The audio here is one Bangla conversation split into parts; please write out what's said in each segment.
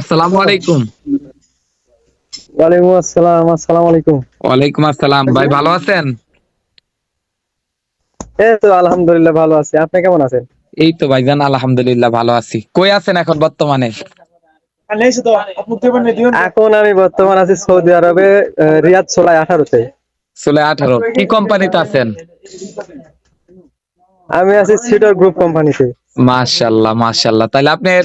আসসালামু আলাইকুম। ওয়ালাইকুম আসসালাম আসসালামু আলাইকুম। ওয়ালাইকুম আসসালাম। ভাই ভালো আছেন? এই তো আলহামদুলিল্লাহ ভালো আছি। আপনি কেমন আছেন? এই তো ভাইজান আলহামদুলিল্লাহ ভালো আছি। কই আছেন এখন বর্তমানে? এখন আমি বর্তমান আছি সৌদি আরবে রিয়াদ সোলাই আঠারোতে। ষোলো আঠারো। কি কোম্পানিতে আছেন? আমি আছি সিডর গ্রুপ কোম্পানিতে। মাশাল্লাহ মাশাল্লাহ তাহলে আপনার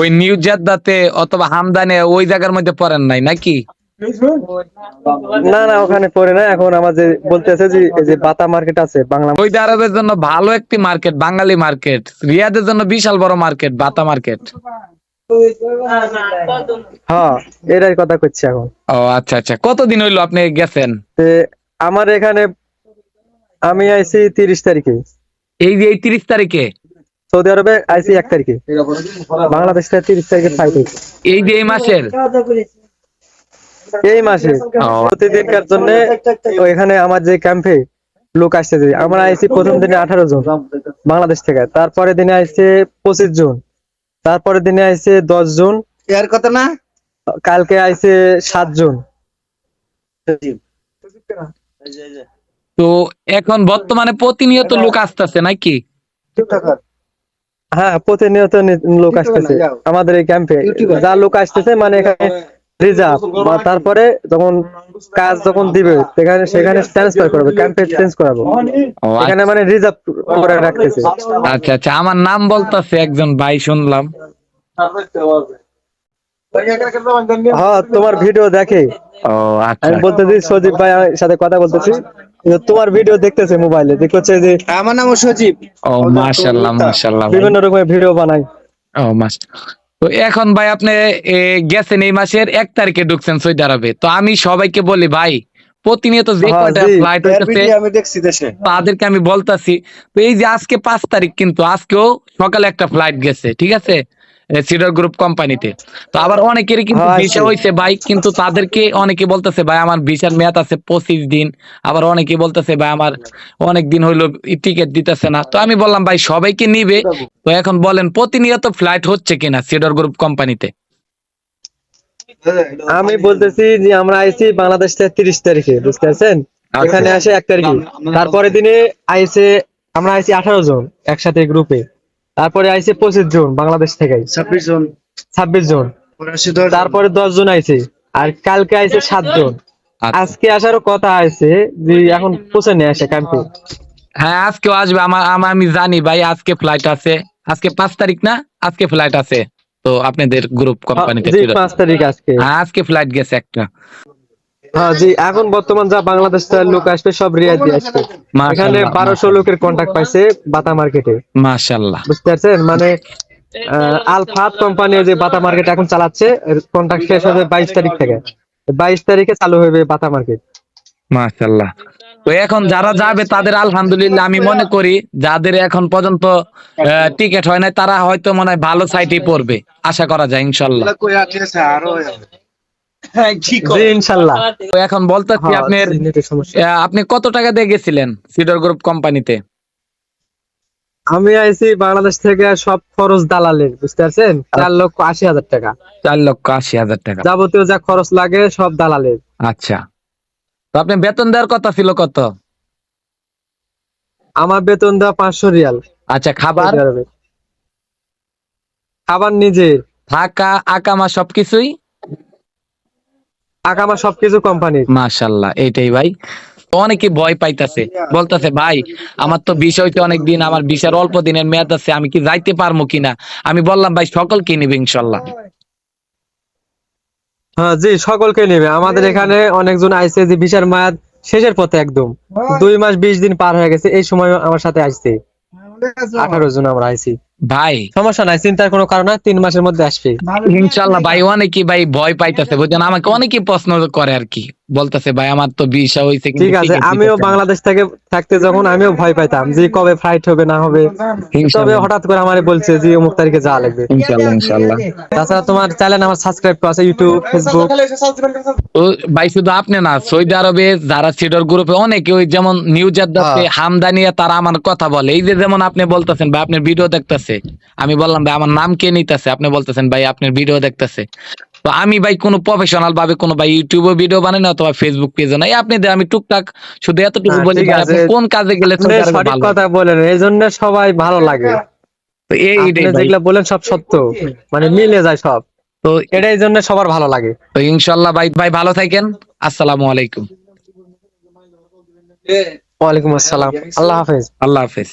ওই নিউ জেদ্দাতে অথবা হামদানে ওই জায়গার মধ্যে পড়েন নাই নাকি? না না ওখানে পড়ে না এখন আমার যে বলতেছে যে এই যে বাতা মার্কেট আছে বাংলা সৌদি আরবের জন্য ভালো একটি মার্কেট বাঙালি মার্কেট রিয়াদের জন্য বিশাল বড় মার্কেট বাতা মার্কেট হ্যাঁ এটাই কথা করছি এখন। ও আচ্ছা আচ্ছা। কতদিন হইল আপনি গেছেন? আমার এখানে আমি আইছি তিরিশ তারিখে। এই যে এই তিরিশ তারিখে? সৌদি আরবে আইছি এক তারিখে। বাংলাদেশ তিরিশ তারিখে ফ্লাইট হয়েছে। এই যে এই মাসের? এই মাসে। প্রতিদিনকার জন্য এখানে আমার যে ক্যাম্পে লোক আসতেছে। আমরা আইছি প্রথম দিনে আঠারো জন বাংলাদেশ থেকে। তারপরে দিনে আইছে পঁচিশ জন। তারপরে দিনে আইছে দশ জন। এর কথা না? কালকে আইছে সাত জন। তো এখন বর্তমানে প্রতিনিয়ত লোক আসতেছে নাকি? হ্যাঁ প্রতিনিয়ত লোক আসতেছে। আমাদের এই ক্যাম্পে যা লোক আসতেছে মানে এখানে রিজার্ভ তারপরে যখন কাজ যখন দিবে সেখানে সেখানে ট্রান্সফার করবে ক্যাম্পে চেঞ্জ করাবো। এখানে মানে রিজার্ভ করে রাখতেছে। আচ্ছা আচ্ছা আমার নাম বলতেছে একজন ভাই শুনলাম। হ্যাঁ তোমার ভিডিও দেখে। ও আচ্ছা। আমি বলতেছি সজীব ভাই সাথে কথা বলতেছি। তোমার ভিডিও দেখতেছে মোবাইলে দেখছে যে আমার নাম সজীব। ও মাশাল্লাহ ভাই। বিভিন্ন রকমের ভিডিও বানাই। ও মাস তো এখন ভাই আপনি এ, গেছেন এই মাসের এক তারিখে ঢুকছেন সৌদি আরবে। তো আমি সবাইকে বলি ভাই প্রতিনিয়ত যে হ্যাঁ, কয়টা ফ্লাইট হইতেছে আমি দেখছি দেশে। তাদেরকে আমি বলতাছি তো এই যে আজকে পাঁচ তারিখ কিন্তু আজকেও সকালে একটা ফ্লাইট গেছে ঠিক আছে? সিডর গ্রুপ কোম্পানিতে তো আবার অনেকেরই কিন্তু হ্যাঁ, ভিসা। হয়েছে ভাই কিন্তু তাদেরকে অনেকে বলতেছে ভাই আমার ভিসার মেয়াদ আছে পঁচিশ দিন। আবার অনেকে বলতেছে ভাই আমার অনেক দিন হইল টিকিট দিতেছে না। তো আমি বললাম ভাই সবাইকে নিবে। তো এখন বলেন প্রতিনিয়ত ফ্লাইট হচ্ছে কিনা সিডর গ্রুপ কোম্পানিতে আমি বলতেছি যে আমরা আইছি বাংলাদেশ থেকে তিরিশ তারিখে বুঝতে পারছেন? আচ্ছা। এখানে আসে এক তারিখে। তারপরে দিনে আইছে আমরা আইছি আঠারো জন একসাথে গ্রুপে তারপরে আইছে পঁচিশ জন বাংলাদেশ থেকে ছাব্বিশ জন। ছাব্বিশ জন। তারপরে দশ জন আইছে। আর কালকে আইছে সাত জন। আচ্ছা। আজকে আসারও কথা আছে যে এখন পৌঁছে নিয়ে আসে ক্যাম্পে হ্যাঁ আজকেও আসবে। আমার আমার আমি জানি ভাই আজকে ফ্লাইট আছে। আজকে পাঁচ তারিখ না? আজকে ফ্লাইট আছে। তো আপনাদের গ্রুপ কোম্পানিতে পাঁচ তারিখ আজকে। হ্যাঁ আজকে ফ্লাইট গেছে একটা। হ্যাঁ জি এখন বর্তমান যা বাংলাদেশ থেকে লোক আসবে সব রিয়াদ দিয়ে আসবে। এখানে বারোশো লোকের কন্ট্যাক্ট পাইছে বাতা মার্কেটে মাশাআল্লাহ। বুঝতে পারছেন? মানে আলফাত কোম্পানি যে বাতা মার্কেট এখন চালাচ্ছে কন্ট্রাক্ট শেষ হবে বাইশ তারিখ থেকে। বাইশ তারিখে চালু হবে বাতা মার্কেট মাশাআল্লাহ। তো এখন যারা যাবে তাদের আলহামদুলিল্লাহ আমি মনে করি যাদের এখন পর্যন্ত টিকিট হয় না তারা হয়তো মনে হয় ভালো সাইটেই পড়বে। আশা করা যায় ইনশাল্লাহ ইনশাল্লাহ। এখন বলতেছি হ্যাঁ, আপনার আপনি কত টাকা দিয়ে গেছিলেন সিডর গ্রুপ কোম্পানিতে আমি আইছি বাংলাদেশ থেকে সব খরচ দালালের বুঝতে পারছেন? চার লক্ষ আশি হাজার টাকা। চার লক্ষ আশি হাজার টাকা। যাবতীয় যা খরচ লাগে সব দালালের। আচ্ছা। তো আপনি বেতন দেওয়ার কথা ছিল কত? আমার বেতন দেওয়া পাঁচশো রিয়াল। আচ্ছা খাবার? খাবার নিজের থাকা আকামা সবকিছুই? আকামা সবকিছু কোম্পানির মাশাল্লাহ এইটাই ভাই। অনেকে ভয় পাইতাছে বলতাছে ভাই আমার তো বিষয় হইতে অনেক দিন আমার বিষয়ের অল্প দিনের মেয়াদ আছে আমি কি যাইতে পারব কিনা? আমি বললাম ভাই সকলকে নিবে ইনশাল্লাহ হ্যাঁ জি সকলকে নেবে। আমাদের এখানে অনেকজন আইছে যে বিশার মায়াত শেষের পথে একদম। দুই মাস বিশ দিন পার হয়ে গেছে এই সময় আমার সাথে আসছে। আঠারো জন আমরা আইছি। ভাই। সমস্যা নাই চিন্তার কোনো কারণ না তিন মাসের মধ্যে আসবে। ইনশাল্লাহ ভাই অনেকে ভাই ভয় পাইতেছে বুঝছেন? আমাকে অনেকে প্রশ্ন করে আর কি। বলতেছে ভাই আমার তো হয়েছে কিন্তু ঠিক আছে আমিও বাংলাদেশ থেকে থাকতে যখন আমিও ভয় পাইতাম যে কবে ফ্লাইট হবে না হবে। তবে হঠাৎ করে আমার বলছে যে অমুক তারিখে যাওয়া লাগবে। ইনশাল্লাহ ইনশাল্লাহ। তাছাড়া তোমার চ্যানেল আমার সাবস্ক্রাইব করা আছে ইউটিউব ফেসবুক তো ভাই শুধু আপনি না সৌদি আরবে যারা সিডর গ্রুপে অনেকে ওই যেমন নিউজ হ্যাঁ। হামদানিয়া তারা আমার কথা বলে। এই যে যেমন আপনি বলতেছেন ভাই আপনার ভিডিও দেখতেছে। আমি বললাম ভাই আমার নাম কে নিতেছে? আপনি বলতেছেন ভাই আপনার ভিডিও দেখতেছে। তো আমি ভাই কোনো প্রফেশনাল ভাবে কোনো ভাই ইউটিউবে ভিডিও বানাই না অথবা ফেসবুক পেজে নাই। আপনি দে- আমি টুকটাক শুধু এতটুকু হ্যাঁ, বলি কোন কাজে গেলে সঠিক কথা বলেন এই জন্য সবাই ভালো লাগে। তো এই যেগুলো বলেন সব সত্য মানে মিলে যায় সব। তো এটাই জন্য সবার ভালো লাগে। তো ইনশাল্লাহ ভাই ভাই ভালো থাকেন। আসসালামু আলাইকুম। ওয়ালাইকুম আসসালাম। আল্লাহ হাফেজ। আল্লাহ হাফেজ।